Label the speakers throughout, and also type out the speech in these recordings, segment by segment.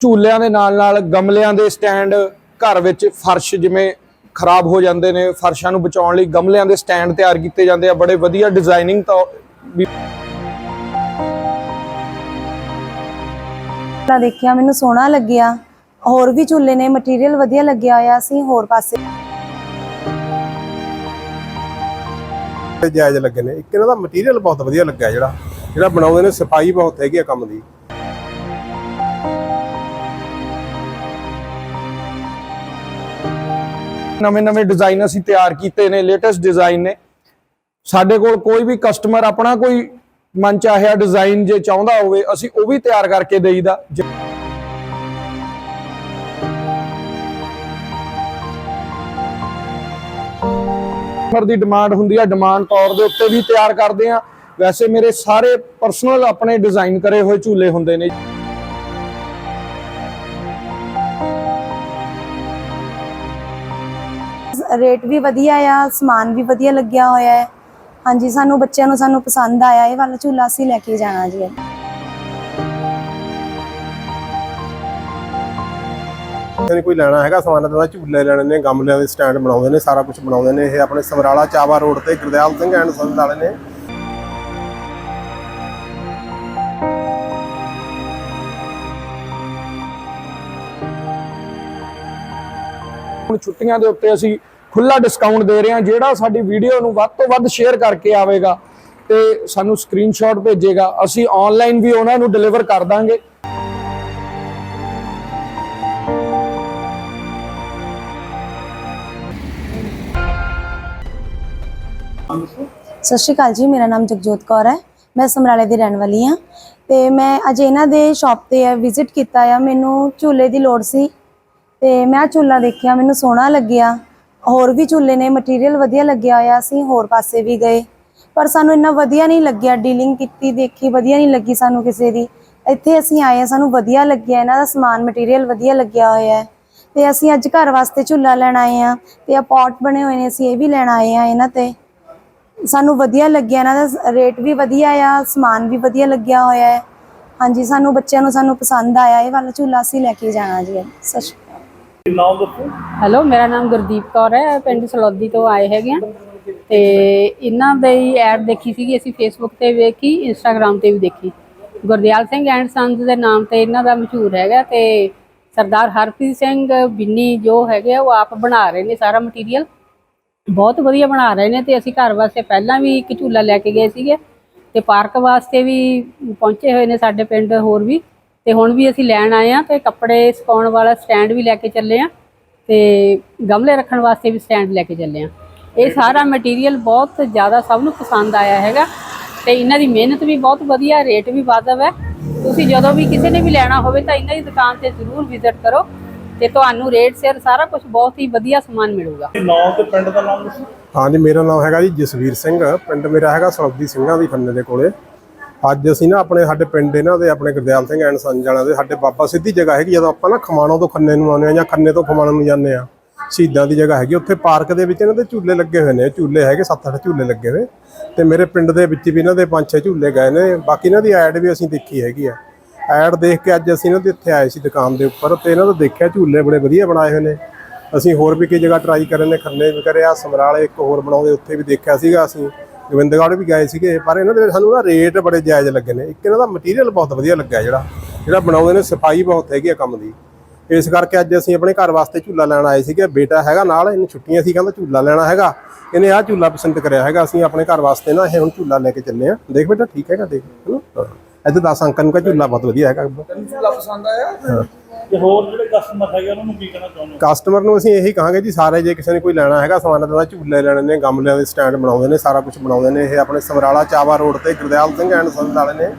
Speaker 1: ਝੂਲਿਆਂ ਦੇ ਨਾਲ ਨਾਲ ਗਮਲਿਆਂ ਦੇ ਸਟੈਂਡ ਘਰ ਵਿੱਚ ਫਰਸ਼ ਜਿਵੇਂ ਖਰਾਬ ਹੋ ਜਾਂਦੇ ਨੇ ਫਰਸ਼ਾਂ ਨੂੰ ਬਚਾਉਣ ਲਈ ਗਮਲਿਆਂ ਦੇ ਸਟੈਂਡ ਤਿਆਰ ਕੀਤੇ ਜਾਂਦੇ ਆ ਬੜੇ ਵਧੀਆ ਡਿਜ਼ਾਈਨਿੰਗ ਤਾਂ ਵੀ
Speaker 2: ਝੂਲਾ ਦੇਖਿਆ ਮੈਨੂੰ ਸੋਹਣਾ ਲੱਗਿਆ। ਹੋਰ ਵੀ ਝੂਲੇ ਨੇ ਮਟੀਰੀਅਲ ਵਧੀਆ ਲੱਗਿਆ ਹੋਇਆ ਸੀ ਹੋਰ ਪਾਸੇ।
Speaker 3: ਤੇ ਜਾਇਜ਼ ਲੱਗੇ ਨੇ। ਇੱਕ ਇਹਨਾਂ ਦਾ ਮਟੀਰੀਅਲ ਬਹੁਤ ਵਧੀਆ ਲੱਗਿਆ ਜਿਹੜਾ ਜਿਹੜਾ ਬਣਾਉਂਦੇ ਨੇ ਸਫ਼ਾਈ ਬਹੁਤ ਹੈਗੀ ਆ ਕੰਮ ਦੀ।
Speaker 1: ਨਵੇਂ ਨਵੇਂ ਡਿਜ਼ਾਈਨ ਅਸੀਂ ਤਿਆਰ ਕੀਤੇ ਨੇ ਲੇਟੈਸਟ ਡਿਜ਼ਾਈਨ ਨੇ। ਸਾਡੇ ਕੋਲ ਕੋਈ ਵੀ ਕਸਟਮਰ ਆਪਣਾ ਕੋਈ ਮਨ ਚਾਹਿਆ ਡਿਜ਼ਾਈਨ ਜੇ ਚਾਹੁੰਦਾ ਹੋਵੇ, ਅਸੀਂ ਉਹ ਵੀ ਤਿਆਰ ਕਰਕੇ ਦੇਈਦਾ। ਕਸਟਮਰ ਦੀ ਡਿਮਾਂਡ ਹੁੰਦੀ ਆ ਡਿਮਾਂਡ ਤੌਰ ਦੇ ਉੱਤੇ ਵੀ ਤਿਆਰ ਕਰਦੇ ਆ। ਵੈਸੇ ਮੇਰੇ ਸਾਰੇ ਪਰਸਨਲ ਆਪਣੇ ਡਿਜ਼ਾਈਨ ਕਰੇ ਹੋਏ ਝੂਲੇ ਹੁੰਦੇ ਨੇ।
Speaker 2: ਰੇਟ ਵੀ ਵਧੀਆ ਆ ਸਮਾਨ ਵੀ ਵਧੀਆ ਲੱਗਿਆ ਹੋਇਆ ਹੈ। ਹਾਂਜੀ ਸਾਨੂੰ ਬੱਚਿਆਂ ਨੂੰ ਸਾਨੂੰ ਪਸੰਦ ਆਇਆ ਇਹ ਵਾਲਾ ਝੂਲਾ ਅਸੀਂ ਲੈ ਕੇ ਜਾਣਾ ਜੀ
Speaker 3: ਨੇ ਕੋਈ ਲੈਣਾ ਹੈਗਾ ਸਮਾਨ ਦਾ ਝੂਲੇ ਲੈਣੇ ਨੇ ਗਮਲਿਆਂ ਦੇ ਸਟੈਂਡ ਬਣਾਉਂਦੇ ਨੇ ਸਾਰਾ ਕੁਝ ਬਣਾਉਂਦੇ ਨੇ ਇਹ ਆਪਣੇ ਸਮਰਾਲਾ ਚਾਵਾ ਰੋਡ ਤੇ ਗੁਰਦਿਆਲ ਸਿੰਘ ਐਂਡ ਸੰਸ ਵਾਲੇ ਨੇ।
Speaker 1: ਹੁਣ ਛੁੱਟੀਆਂ ਦੇ ਉੱਤੇ ਅਸੀਂ ਖੁੱਲਾ ਡਿਸਕਾਊਂਟ ਦੇ ਰਹੇ ਹਾਂ, ਜਿਹੜਾ ਸਾਡੀ ਵੀਡੀਓ ਨੂੰ ਵੱਧ ਤੋਂ ਵੱਧ ਸ਼ੇਅਰ ਕਰਕੇ ਆਵੇਗਾ ਤੇ ਸਾਨੂੰ ਸਕਰੀਨਸ਼ਾਟ ਭੇਜੇਗਾ। ਅਸੀਂ ਆਨਲਾਈਨ ਵੀ ਉਹਨਾਂ ਨੂੰ ਡਿਲੀਵਰ ਕਰ ਦਾਂਗੇ।
Speaker 2: ਸਤਿ ਸ਼੍ਰੀ ਅਕਾਲ ਜੀ, ਮੇਰਾ ਨਾਮ ਜਗਜੋਤ ਕੌਰ ਹੈ। ਮੈਂ ਸਮਰਾਲੇ ਦੀ ਰਹਿਣ ਵਾਲੀ ਹਾਂ ਤੇ ਮੈਂ ਅੱਜ ਇਹਨਾਂ ਦੇ ਸ਼ਾਪ ਤੇ ਵਿਜ਼ਿਟ ਕੀਤਾ ਆ। ਮੈਨੂੰ ਝੂਲੇ ਦੀ ਲੋੜ ਸੀ ਤੇ ਮੈਂ ਝੂਲਾ ਦੇਖਿਆ, ਮੈਨੂੰ ਸੋਹਣਾ ਲੱਗਿਆ। ਹੋਰ ਵੀ ਝੂਲੇ ਨੇ ਮਟੀਰੀਅਲ ਵਧੀਆ ਲੱਗਿਆ ਹੋਇਆ ਸੀ, ਹੋਰ ਪਾਸੇ ਵੀ ਗਏ। ਪਰ ਸਾਨੂੰ ਇੰਨਾ ਵਧੀਆ ਨਹੀਂ ਲੱਗਿਆ ਡੀਲਿੰਗ ਕੀਤੀ, ਦੇਖੀ, ਵਧੀਆ ਨਹੀਂ ਲੱਗੀ ਸਾਨੂੰ ਕਿਸੇ ਦੀ। ਇੱਥੇ ਅਸੀਂ ਆਏ ਹਾਂ, ਸਾਨੂੰ ਵਧੀਆ ਲੱਗਿਆ, ਇਹਨਾਂ ਦਾ ਸਮਾਨ ਮਟੀਰੀਅਲ ਵਧੀਆ ਲੱਗਿਆ ਹੋਇਆ ਹੈ। ਤੇ ਅਸੀਂ ਅੱਜ ਘਰ ਵਾਸਤੇ ਝੂਲਾ ਲੈਣ ਆਏ ਹਾਂ, ਤੇ ਆ ਪੌਟ ਬਣੇ ਹੋਏ ਨੇ, ਅਸੀਂ ਇਹ ਵੀ ਲੈਣ ਆਏ ਹਾਂ ਇਹਨਾਂ ਤੇ। ਸਾਨੂੰ ਵਧੀਆ ਲੱਗਿਆ, ਇਹਨਾਂ ਦਾ ਰੇਟ ਵੀ ਵਧੀਆ ਆ, ਸਮਾਨ ਵੀ ਵਧੀਆ ਲੱਗਿਆ ਹੋਇਆ ਹੈ। ਹਾਂਜੀ, ਸਾਨੂੰ ਬੱਚਿਆਂ ਨੂੰ ਸਾਨੂੰ ਪਸੰਦ ਆਇਆ, ਇਹ ਵਾਲਾ ਝੂਲਾ ਅਸੀਂ ਲੈ ਕੇ ਜਾਣਾ ਜੀ। ਸਤਿ ਸ਼੍ਰੀ ਅਕਾਲ
Speaker 4: ਹੈਲੋ, ਮੇਰਾ ਨਾਮ ਗੁਰਦੀਪ ਕੌਰ ਹੈ। ਪਿੰਡ ਸਲੌਦੀ ਤੋਂ ਆਏ ਹੈਗੇ ਆ ਤੇ ਇਹਨਾਂ ਦੇ ਹੀ ਐਡ ਦੇਖੀ ਸੀਗੀ, ਅਸੀਂ ਫੇਸਬੁੱਕ ਤੇ ਵੇਖੀ ਇੰਸਟਾਗ੍ਰam ਤੇ ਵੀ ਦੇਖੀ। ਗੁਰਦਿਆਲ ਸਿੰਘ ਐਂਡ ਸੰਸ ਦੇ ਨਾਮ ਤੇ ਇਹਨਾਂ ਦਾ ਮਸ਼ਹੂਰ ਹੈਗਾ ਤੇ ਸਰਦਾਰ ਹਰਪ੍ਰੀਤ ਸਿੰਘ ਬਿੰਨੀ ਜੋ ਹੈਗੇ ਆ, ਉਹ ਆਪ ਬਣਾ ਰਹੇ ਨੇ ਸਾਰਾ ਮਟੀਰੀਅਲ ਬਹੁਤ ਵਧੀਆ ਬਣਾ ਰਹੇ ਨੇ ਤੇ ਅਸੀਂ ਘਰ ਵਾਸਤੇ ਪਹਿਲਾਂ ਵੀ ਇੱਕ ਝੂਲਾ ਲੈ ਕੇ ਗਏ ਸੀਗੇ। ਤੇ ਪਾਰਕ ਵਾਸਤੇ ਵੀ ਪਹੁੰਚੇ ਹੋਏ ਨੇ ਸਾਡੇ ਪਿੰਡ ਹੋਰ ਵੀ। ਤੇ ਹੁਣ ਵੀ ਅਸੀਂ ਲੈਣ ਆਏ ਆ ਤੇ ਕੱਪੜੇ ਸੁਕਾਉਣ ਵਾਲਾ ਸਟੈਂਡ ਵੀ ਲੈ ਕੇ ਚੱਲੇ ਆ ਤੇ ਗਮਲੇ ਰੱਖਣ ਵਾਸਤੇ ਵੀ ਸਟੈਂਡ ਲੈ ਕੇ ਚੱਲੇ ਆ ਇਹ ਸਾਰਾ ਮਟੀਰੀਅਲ ਬਹੁਤ ਜ਼ਿਆਦਾ ਸਭ ਨੂੰ ਪਸੰਦ ਆਇਆ ਹੈਗਾ ਤੇ ਇਹਨਾਂ ਦੀ ਮਿਹਨਤ ਵੀ ਬਹੁਤ ਵਧੀਆ ਰੇਟ ਵੀ ਵਾਜਬ ਹੈ। ਤੁਸੀਂ ਜਦੋਂ ਵੀ ਕਿਸੇ ਨੇ ਵੀ ਲੈਣਾ ਹੋਵੇ ਤਾਂ ਇਹਨਾਂ ਦੀ ਦੁਕਾਨ ਤੇ ਜ਼ਰੂਰ ਵਿਜ਼ਿਟ ਕਰੋ ਤੇ ਤੁਹਾਨੂੰ ਰੇਟ ਸਿਰ ਸਾਰਾ ਕੁਝ ਬਹੁਤ ਹੀ ਵਧੀਆ ਸਮਾਨ ਮਿਲੂਗਾ।
Speaker 5: ਨਾਮ ਤੇ ਪਿੰਡ ਦਾ ਨਾਮ ਦੱਸੋ।
Speaker 3: ਹਾਂਜੀ ਮੇਰਾ ਨਾਮ ਹੈਗਾ ਜੀ ਜਸਵੀਰ ਸਿੰਘ। ਪਿੰਡ ਮੇਰਾ ਹੈਗਾ ਸਲੌਦੀ ਸਿੰਘਾਂ ਦੀ ਖੰਨੇ ਦੇ ਕੋਲੇ। ਅੱਜ ਅਸੀਂ ਨਾ ਆਪਣੇ ਸਾਡੇ ਪਿੰਡ ਇਹਨਾਂ ਦੇ, ਆਪਣੇ ਗੁਰਦਿਆਲ ਸਿੰਘ ਐਂਡ ਸੰਜ ਜਾਣਾ ਦੇ, ਸਾਡੇ ਬਾਬਾ ਸਿੱਧੀ ਜਗ੍ਹਾ ਹੈਗੀ, ਜਦੋਂ ਆਪਾਂ ਨਾ ਖਮਾਣੋਂ ਤੋਂ ਖੰਨੇ ਨੂੰ ਆਉਂਦੇ ਆ ਜਾਂ ਖੰਨੇ ਤੋਂ ਖਮਾਣੋਂ ਨੂੰ ਜਾਂਦੇ ਆ ਸ਼ਹੀਦਾਂ ਦੀ ਜਗ੍ਹਾ ਹੈਗੀ, ਉੱਥੇ ਪਾਰਕ ਦੇ ਵਿੱਚ ਇਹਨਾਂ ਦੇ ਝੂਲੇ ਲੱਗੇ ਹੋਏ ਨੇ ਝੂਲੇ ਹੈਗੇ 7-8 ਝੂਲੇ ਲੱਗੇ ਹੋਏ, ਤੇ ਮੇਰੇ ਪਿੰਡ ਦੇ ਵਿੱਚ ਵੀ ਇਹਨਾਂ ਦੇ 5-6 ਝੂਲੇ ਗਏ ਨੇ, ਬਾਕੀ ਇਹਨਾਂ ਦੀ ਐਡ ਵੀ ਅਸੀਂ ਦੇਖੀ ਹੈਗੀ ਆ। ਐਡ ਦੇਖ ਕੇ ਅੱਜ ਅਸੀਂ ਇਹਨਾਂ ਦੇ ਇੱਥੇ ਆਏ ਸੀ ਦੁਕਾਨ ਦੇ ਉੱਪਰ, ਤੇ ਇਹਨਾਂ ਦਾ ਦੇਖਿਆ ਝੂਲੇ ਬੜੇ ਵਧੀਆ ਬਣਾਏ ਹੋਏ ਨੇ, ਅਸੀਂ ਹੋਰ ਵੀ ਕਈ ਜਗ੍ਹਾ ਟਰਾਈ ਕਰੇ ਨੇ, ਖੰਨੇ ਵੀ ਕਰਿਆ, ਸਮਰਾਲੇ ਇੱਕ ਹੋਰ ਬਣਾਉਂਦੇ, ਉੱਥੇ ਵੀ ਦੇਖਿਆ ਸੀਗਾ ਅਸੀਂ ਗੋਬਿੰਦਗੜ੍ਹ ਵੀ ਗਏ ਸੀਗੇ, ਪਰ ਇਹਨਾਂ ਦੇ ਸਾਨੂੰ ਨਾ ਰੇਟ ਬੜੇ ਜਾਇਜ਼ ਲੱਗੇ ਨੇ। ਇੱਕ ਇਹਨਾਂ ਦਾ ਮਟੀਰੀਅਲ ਬਹੁਤ ਵਧੀਆ ਲੱਗਿਆ ਜਿਹੜਾ ਜਿਹੜਾ ਬਣਾਉਂਦੇ ਨੇ, ਸਫ਼ਾਈ ਬਹੁਤ ਹੈਗੀ ਆ ਕੰਮ ਦੀ। ਇਸ ਕਰਕੇ ਅੱਜ ਅਸੀਂ ਆਪਣੇ ਘਰ ਵਾਸਤੇ ਝੂਲਾ ਲੈਣ ਆਏ ਸੀਗੇ। ਬੇਟਾ ਹੈਗਾ ਨਾਲ, ਇਹਨੂੰ ਛੁੱਟੀਆਂ ਸੀ, ਕਹਿੰਦਾ ਝੂਲਾ ਲੈਣਾ ਹੈਗਾ। ਇਹਨੇ ਆਹ ਝੂਲਾ ਪਸੰਦ ਕਰਿਆ ਹੈਗਾ। ਅਸੀਂ ਆਪਣੇ ਘਰ ਵਾਸਤੇ ਨਾ ਇਹ ਹੁਣ ਝੂਲਾ ਲੈ ਕੇ ਚੱਲੇ ਆ ਦੇਖ ਬੇਟਾ, ਠੀਕ ਹੈਗਾ, ਦੇਖ। ਹੈਨਾ ਇੱਥੇ ਦੱਸ ਅੰਕਲ ਨੂੰ ਕਹ ਝੂਲਾ ਬਹੁਤ ਵਧੀਆ ਹੈਗਾ।
Speaker 1: ਝੂਲਾ ਪਸੰਦ ਆਇਆ?
Speaker 5: ਤੇ ਹੋਰ ਜਿਹੜੇ ਕਸਟਮਰ ਹੈਗੇ ਉਹਨਾਂ ਨੂੰ ਕੀ ਕਹਿਣਾ ਚਾਹੁੰਦੇ ਹੋ?
Speaker 3: ਕਸਟਮਰ ਨੂੰ ਅਸੀਂ ਇਹੀ ਕਹਾਂਗੇ ਜੀ ਸਾਰੇ ਜੇ ਕਿਸੇ ਨੇ ਕੋਈ ਲੈਣਾ ਹੈਗਾ ਸਮਾਨ ਦਾ ਝੂਲੇ ਲੈਣੇ ਨੇ ਗਮਲਿਆਂ ਦੇ ਸਟੈਂਡ ਬਣਾਉਂਦੇ ਨੇ ਸਾਰਾ ਕੁਝ ਬਣਾਉਂਦੇ ਨੇ। ਇਹ ਆਪਣੇ ਸਮਰਾਲਾ ਚਾਵਾ ਰੋਡ ਤੇ ਗੁਰਦਿਆਲ ਸਿੰਘ ਐਂਡ ਸੰਸ ਵਾਲੇ ਨੇ।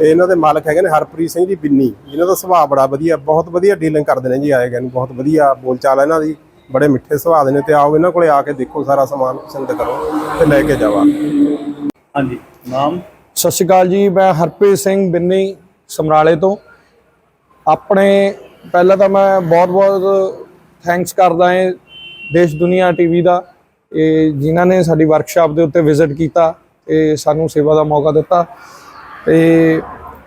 Speaker 3: ਇਹ ਇਹਨਾਂ ਦੇ ਮਾਲਕ ਹੈਗੇ ਨੇ ਹਰਪ੍ਰੀਤ ਸਿੰਘ ਜੀ ਬਿੰਨੀ। ਜਿਨ੍ਹਾਂ ਦਾ ਸੁਭਾਅ ਬੜਾ ਵਧੀਆ ਬਹੁਤ ਵਧੀਆ ਡੀਲਿੰਗ ਕਰਦੇ ਨੇ ਜੀ ਆਏ ਗਏ ਨੂੰ ਬਹੁਤ ਵਧੀਆ ਬੋਲਚਾਲ ਹੈ ਇਹਨਾਂ ਦੀ। ਬੜੇ ਮਿੱਠੇ ਸੁਭਾਅ ਦੇ ਨੇ ਤੇ ਆਓ ਇਹਨਾਂ ਕੋਲੇ ਆ ਕੇ ਦੇਖੋ ਸਾਰਾ ਸਮਾਨ ਪਸੰਦ ਕਰੋ ਤੇ ਲੈ ਕੇ ਜਾਵਾ
Speaker 5: ਹਾਂਜੀ ਨਾਮ?
Speaker 1: ਸਤਿ ਸ਼੍ਰੀ ਅਕਾਲ ਜੀ, ਮੈਂ ਹਰਪ੍ਰੀਤ ਸਿੰਘ ਬਿੰਨੀ, ਸਮਰਾਲੇ ਤੋਂ। ਆਪਣੇ, ਪਹਿਲਾਂ ਤਾਂ ਮੈਂ ਬਹੁਤ-ਬਹੁਤ ਥੈਂਕਸ ਕਰਦਾ ਹਾਂ ਦੇਸ਼ ਦੁਨੀਆ ਟੀਵੀ ਦਾ, ਇਹ ਜਿਨ੍ਹਾਂ ਨੇ ਸਾਡੀ ਵਰਕਸ਼ਾਪ ਦੇ ਉੱਤੇ ਵਿਜ਼ਿਟ ਕੀਤਾ ਤੇ ਸਾਨੂੰ ਸੇਵਾ ਦਾ ਮੌਕਾ ਦਿੱਤਾ। ਤੇ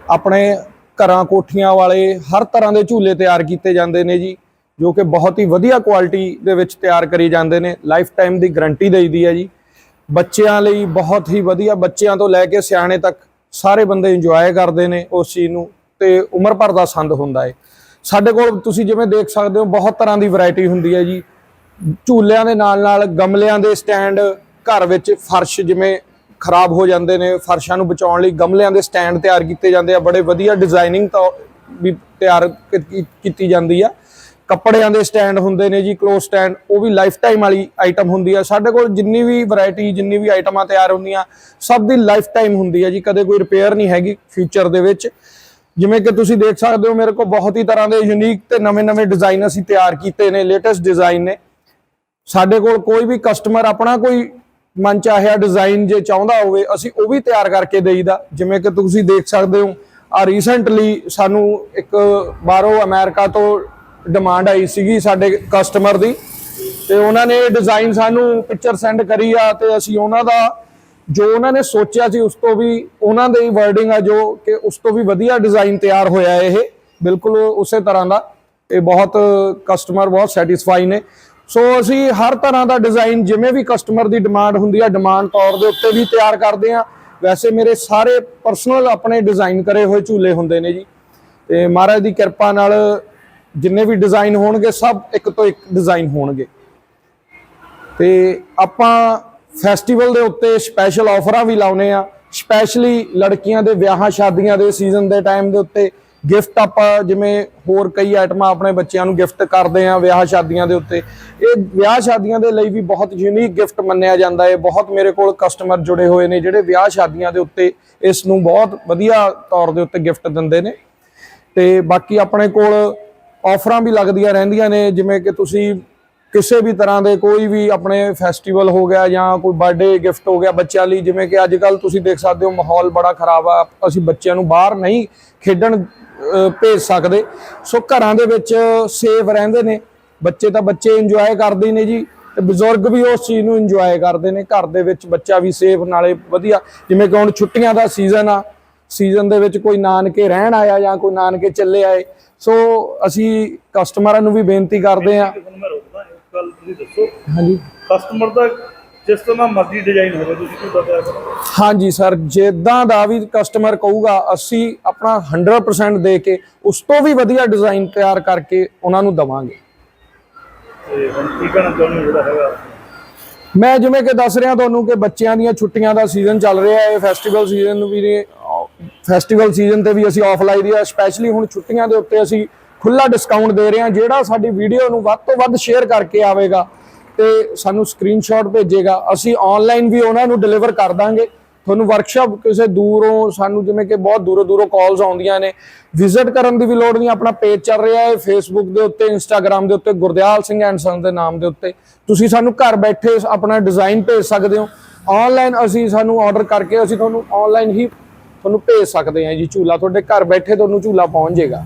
Speaker 1: ਆਪਣੇ ਘਰਾਂ ਕੋਠੀਆਂ ਵਾਲੇ ਹਰ ਤਰ੍ਹਾਂ ਦੇ ਝੂਲੇ ਤਿਆਰ ਕੀਤੇ ਜਾਂਦੇ ਨੇ ਜੀ, ਜੋ ਕਿ ਬਹੁਤ ਹੀ ਵਧੀਆ ਕੁਆਲਿਟੀ ਦੇ ਵਿੱਚ ਤਿਆਰ ਕਰੀ ਜਾਂਦੇ ਨੇ। ਲਾਈਫ ਟਾਈਮ ਦੀ ਗਾਰੰਟੀ ਦੇਈਦੀ ਹੈ ਜੀ। ਬੱਚਿਆਂ ਲਈ ਬਹੁਤ ਹੀ ਵਧੀਆ, ਬੱਚਿਆਂ ਤੋਂ ਲੈ ਕੇ ਸਿਆਣੇ ਤੱਕ ਸਾਰੇ ਬੰਦੇ ਇੰਜੋਏ ਕਰਦੇ ਨੇ ਉਸ ਚੀਜ਼ ਨੂੰ ਤੇ ਉਮਰ ਭਰ ਦਾ ਸੰਦ ਹੁੰਦਾ ਏ। ਸਾਡੇ ਕੋਲ ਤੁਸੀਂ ਜਿਵੇਂ ਦੇਖ ਸਕਦੇ ਹੋ, ਬਹੁਤ ਤਰ੍ਹਾਂ ਦੀ ਵੈਰਾਈਟੀ ਹੁੰਦੀ ਹੈ ਜੀ। ਝੂਲਿਆਂ ਦੇ ਨਾਲ ਨਾਲ ਗਮਲਿਆਂ ਦੇ ਸਟੈਂਡ ਘਰ ਵਿੱਚ ਫਰਸ਼ ਜਿਵੇਂ ਖਰਾਬ ਹੋ ਜਾਂਦੇ ਨੇ, ਫਰਸ਼ਾਂ ਨੂੰ ਬਚਾਉਣ ਲਈ ਗਮਲਿਆਂ ਦੇ ਸਟੈਂਡ ਤਿਆਰ ਕੀਤੇ ਜਾਂਦੇ ਆ। ਬੜੇ ਵਧੀਆ ਡਿਜ਼ਾਈਨਿੰਗ ਤਾਂ ਵੀ ਤਿਆਰ ਕੀ- ਕੀ- ਕੀਤੀ ਜਾਂਦੀ ਆ। ਕੱਪੜਿਆਂ ਦੇ ਸਟੈਂਡ ਹੁੰਦੇ ਨੇ ਜੀ ਕਲੋਥ ਸਟੈਂਡ, ਉਹ ਵੀ ਲਾਈਫ ਟਾਈਮ ਵਾਲੀ ਆਈਟਮ ਹੁੰਦੀ ਆ। ਸਾਡੇ ਕੋਲ ਜਿੰਨੀ ਵੀ ਵੈਰਾਈਟੀ ਜਿੰਨੀ ਵੀ ਆਈਟਮਾਂ ਤਿਆਰ ਹੁੰਦੀਆਂ, ਸਭ ਦੀ ਲਾਈਫ ਟਾਈਮ ਹੁੰਦੀ ਆ ਜੀ, ਕਦੇ ਕੋਈ ਰਿਪੇਅਰ ਨਹੀਂ ਹੈਗੀ ਫਿਊਚਰ ਦੇ ਵਿੱਚ। ਜਿਵੇਂ ਕਿ ਤੁਸੀਂ ਦੇਖ ਸਕਦੇ ਹੋ, ਮੇਰੇ ਕੋਲ ਬਹੁਤ ਹੀ ਤਰ੍ਹਾਂ ਦੇ ਯੂਨੀਕ ਤੇ ਨਵੇਂ-ਨਵੇਂ ਡਿਜ਼ਾਈਨ ਅਸੀਂ ਤਿਆਰ ਕੀਤੇ ਨੇ ਲੇਟੈਸਟ ਡਿਜ਼ਾਈਨ ਨੇ। ਸਾਡੇ ਕੋਲ ਕੋਈ ਵੀ ਕਸਟਮਰ ਆਪਣਾ ਕੋਈ ਮਨ ਚਾਹਿਆ ਡਿਜ਼ਾਈਨ ਜੇ ਚਾਹੁੰਦਾ ਹੋਵੇ, ਅਸੀਂ ਉਹ ਵੀ ਤਿਆਰ ਕਰਕੇ ਦੇਈਦਾ। ਜਿਵੇਂ ਕਿ ਤੁਸੀਂ ਦੇਖ ਸਕਦੇ ਹੋ, ਆ ਰੀਸੈਂਟਲੀ ਸਾਨੂੰ ਇੱਕ ਬਾਹਰੋਂ ਅਮਰੀਕਾ ਤੋਂ ਡਿਮਾਂਡ ਆਈ ਸੀਗੀ ਸਾਡੇ ਕਸਟਮਰ ਦੀ ਤੇ ਉਹਨਾਂ ਨੇ ਡਿਜ਼ਾਈਨ ਸਾਨੂੰ ਪਿਕਚਰ ਸੈਂਡ ਕਰੀ ਆ ਤੇ ਅਸੀਂ ਉਹਨਾਂ ਦਾ ਜੋ ਉਹਨਾਂ ਨੇ ਸੋਚਿਆ ਸੀ ਉਸ ਤੋਂ ਵੀ ਉਹਨਾਂ ਦੇ ਹੀ ਵਰਡਿੰਗ ਆ ਜੋ ਕਿ ਉਸ ਤੋਂ ਵੀ ਵਧੀਆ ਡਿਜ਼ਾਈਨ ਤਿਆਰ ਹੋਇਆ ਇਹ, ਬਿਲਕੁਲ ਉਸੇ ਤਰ੍ਹਾਂ ਦਾ। ਇਹ ਬਹੁਤ ਕਸਟਮਰ ਬਹੁਤ ਸੈਟੀਸਫਾਈ ਨੇ। ਸੋ ਅਸੀਂ ਹਰ ਤਰ੍ਹਾਂ ਦਾ ਡਿਜ਼ਾਈਨ ਜਿਵੇਂ ਵੀ ਕਸਟਮਰ ਦੀ ਡਿਮਾਂਡ ਹੁੰਦੀ ਆ ਡਿਮਾਂਡ ਤੌਰ ਦੇ ਉੱਤੇ ਵੀ ਤਿਆਰ ਕਰਦੇ ਆ। ਵੈਸੇ ਮੇਰੇ ਸਾਰੇ ਪਰਸਨਲ ਆਪਣੇ ਡਿਜ਼ਾਈਨ ਕਰੇ ਹੋਏ ਝੂਲੇ ਹੁੰਦੇ ਨੇ ਜੀ। ਤੇ ਮਹਾਰਾਜ ਦੀ ਕਿਰਪਾ ਨਾਲ ਜਿੰਨੇ ਵੀ ਡਿਜ਼ਾਈਨ ਹੋਣਗੇ, ਸਭ ਇੱਕ ਤੋਂ ਇੱਕ ਡਿਜ਼ਾਈਨ ਹੋਣਗੇ। ਤੇ ਆਪਾਂ ਫੈਸਟੀਵਲ ਦੇ ਉੱਤੇ ਸਪੈਸ਼ਲ ਆਫਰਾਂ ਵੀ ਲਾਉਨੇ ਆ ਸਪੈਸ਼ਲੀ ਲੜਕੀਆਂ ਦੇ ਵਿਆਹਾਂ, ਸ਼ਾਦੀਆਂ ਦੇ ਸੀਜ਼ਨ ਦੇ ਟਾਈਮ ਦੇ ਉੱਤੇ ਗਿਫਟ ਆਪਾਂ ਜਿਵੇਂ ਹੋਰ ਕਈ ਆਈਟਮਾਂ ਆਪਣੇ ਬੱਚਿਆਂ ਨੂੰ ਗਿਫਟ ਕਰਦੇ ਆ ਵਿਆਹ, ਸ਼ਾਦੀਆਂ ਦੇ ਉੱਤੇ। ਇਹ ਵਿਆਹ, ਸ਼ਾਦੀਆਂ ਦੇ ਲਈ ਵੀ ਬਹੁਤ ਯੂਨੀਕ ਗਿਫਟ ਮੰਨਿਆ ਜਾਂਦਾ ਹੈ। ਬਹੁਤ ਮੇਰੇ ਕੋਲ ਕਸਟਮਰ ਜੁੜੇ ਹੋਏ ਨੇ, ਜਿਹੜੇ ਵਿਆਹ, ਸ਼ਾਦੀਆਂ ਦੇ ਉੱਤੇ ਇਸ ਨੂੰ ਬਹੁਤ ਵਧੀਆ ਤੌਰ ਦੇ ਉੱਤੇ ਗਿਫਟ ਦਿੰਦੇ ਨੇ। ਤੇ ਬਾਕੀ ਆਪਣੇ ਕੋਲ ਆਫਰਾਂ ਵੀ ਲੱਗਦੀਆਂ ਰਹਿੰਦੀਆਂ ਨੇ, ਜਿਵੇਂ ਕਿ ਤੁਸੀਂ ਕਿਸੇ ਵੀ ਤਰ੍ਹਾਂ ਦੇ ਕੋਈ ਵੀ ਆਪਣੇ ਫੈਸਟੀਵਲ ਹੋ ਗਿਆ ਜਾਂ ਕੋਈ ਬਰਥਡੇ ਗਿਫਟ ਹੋ ਗਿਆ ਬੱਚਿਆਂ ਲਈ, ਜਿਵੇਂ ਕਿ ਅੱਜ ਕੱਲ ਤੁਸੀਂ ਦੇਖ ਸਕਦੇ ਹੋ ਮਾਹੌਲ ਬੜਾ ਖਰਾਬ ਆ, ਅਸੀਂ ਬੱਚਿਆਂ ਨੂੰ ਬਾਹਰ ਨਹੀਂ ਖੇਡਣ ਭੇਜ ਸਕਦੇ। ਸੋ ਘਰਾਂ ਦੇ ਵਿੱਚ ਸੇਫ ਰਹਿੰਦੇ ਨੇ, ਬੱਚੇ ਤਾਂ ਬੱਚੇ ਇੰਜੋਏ ਕਰਦੇ ਹੀ ਨੇ ਜੀ, ਤੇ ਬਜ਼ੁਰਗ ਵੀ ਉਸ ਚੀਜ਼ ਨੂੰ ਇੰਜੋਏ ਕਰਦੇ ਨੇ, ਘਰ ਦੇ ਵਿੱਚ ਬੱਚਾ ਵੀ ਸੇਫ ਨਾਲੇ ਵਧੀਆ, ਜਿਵੇਂ ਕਿ ਹੁਣ ਛੁੱਟੀਆਂ ਦਾ ਸੀਜ਼ਨ ਆ ਸੀਜ਼ਨ ਦੇ ਵਿੱਚ ਕੋਈ ਨਾਨਕੇ ਰਹਿਣ ਆਇਆ ਜਾਂ ਕੋਈ ਨਾਨਕੇ ਚੱਲੇ ਆਏ ਸੋ ਅਸੀਂ ਕਸਟਮਰਾਂ ਨੂੰ ਵੀ ਬੇਨਤੀ ਕਰਦੇ ਆ ਹਾਂਜੀ।
Speaker 5: ਕਸਟਮਰ ਦਾ ਜਿਸ ਤਰ੍ਹਾਂ ਮਰਜ਼ੀ ਡਿਜ਼ਾਈਨ ਹੋਵੇ ਤੁਸੀਂ ਕਿਉਂ ਕਰੋ?
Speaker 1: ਹਾਂਜੀ ਸਰ ਜਿੱਦਾਂ ਦਾ ਵੀ ਕਸਟਮਰ ਕਹੂਗਾ ਅਸੀਂ ਆਪਣਾ 100% ਦੇ ਕੇ ਉਸ ਤੋਂ ਵੀ ਵਧੀਆ ਡਿਜ਼ਾਈਨ ਤਿਆਰ ਕਰਕੇ ਉਹਨਾਂ ਨੂੰ ਦਵਾਂਗੇ।
Speaker 5: ਤੇ ਹੁਣ ਕੀ ਕਹਿਣਾ ਚਾਹੁੰਦੇ ਹੋ ਜਿਹੜਾ ਹੈਗਾ?
Speaker 1: ਮੈਂ ਜਿਵੇਂ ਕਿ ਦੱਸ ਰਿਹਾ ਤੁਹਾਨੂੰ ਕਿ ਬੱਚਿਆਂ ਦੀਆਂ ਛੁੱਟੀਆਂ ਦਾ ਸੀਜ਼ਨ ਚੱਲ ਰਿਹਾ ਹੈ ਫੈਸਟੀਵਲ ਸੀਜ਼ਨ ਵੀ ਨੇ ਫੈਸਟੀਵਲ ਸੀਜ਼ਨ ਤੇ ਵੀ ਅਸੀਂ ਆਫ ਲਾਈ ਦੀ ਆ ਸਪੈਸ਼ਲੀ ਹੁਣ ਛੁੱਟੀਆਂ ਦੇ ਉੱਤੇ ਅਸੀਂ ਖੁੱਲਾ ਡਿਸਕਾਊਂਟ ਦੇ ਰਹੇ ਹਾਂ, ਜਿਹੜਾ ਸਾਡੀ ਵੀਡੀਓ ਨੂੰ ਵੱਧ ਤੋਂ ਵੱਧ ਸ਼ੇਅਰ ਕਰਕੇ ਆਵੇਗਾ ਤੇ ਸਾਨੂੰ ਸਕਰੀਨਸ਼ਾਟ ਭੇਜੇਗਾ। ਅਸੀਂ ਆਨਲਾਈਨ ਵੀ ਉਹਨਾਂ ਨੂੰ ਡਿਲੀਵਰ ਕਰ ਦਾਂਗੇ। ਤੁਹਾਨੂੰ ਵਰਕਸ਼ਾਪ ਕਿਸੇ ਦੂਰੋਂ, ਸਾਨੂੰ ਜਿਵੇਂ ਕਿ ਬਹੁਤ ਦੂਰੋਂ ਦੂਰੋਂ ਕਾਲਸ ਆਉਂਦੀਆਂ ਨੇ। ਵਿਜ਼ਿਟ ਕਰਨ ਦੀ ਵੀ ਲੋੜ ਨਹੀਂ, ਆਪਣਾ ਪੇਜ ਚੱਲ ਰਿਹਾ ਹੈ ਫੇਸਬੁੱਕ ਦੇ ਉੱਤੇ ਇੰਸਟਾਗ੍ਰam ਦੇ ਉੱਤੇ, ਗੁਰਦਿਆਲ ਸਿੰਘ ਐਂਡ ਸਨ ਦੇ ਨਾਮ ਦੇ ਉੱਤੇ। ਤੁਸੀਂ ਸਾਨੂੰ ਘਰ ਬੈਠੇ ਆਪਣਾ ਡਿਜ਼ਾਈਨ ਭੇਜ ਸਕਦੇ ਹੋ। ਆਨਲਾਈਨ ਅਸੀਂ ਸਾਨੂੰ ਆਰਡਰ ਕਰਕੇ ਅਸੀਂ ਤੁਹਾਨੂੰ ਆਨਲਾਈਨ ਹੀ ਤੁਹਾਨੂੰ ਭੇਜ ਸਕਦੇ ਹਾਂ ਜੀ ਝੂਲਾ ਤੁਹਾਡੇ ਘਰ ਬੈਠੇ ਤੁਹਾਨੂੰ ਝੂਲਾ ਪਹੁੰਚ ਜਾਏਗਾ।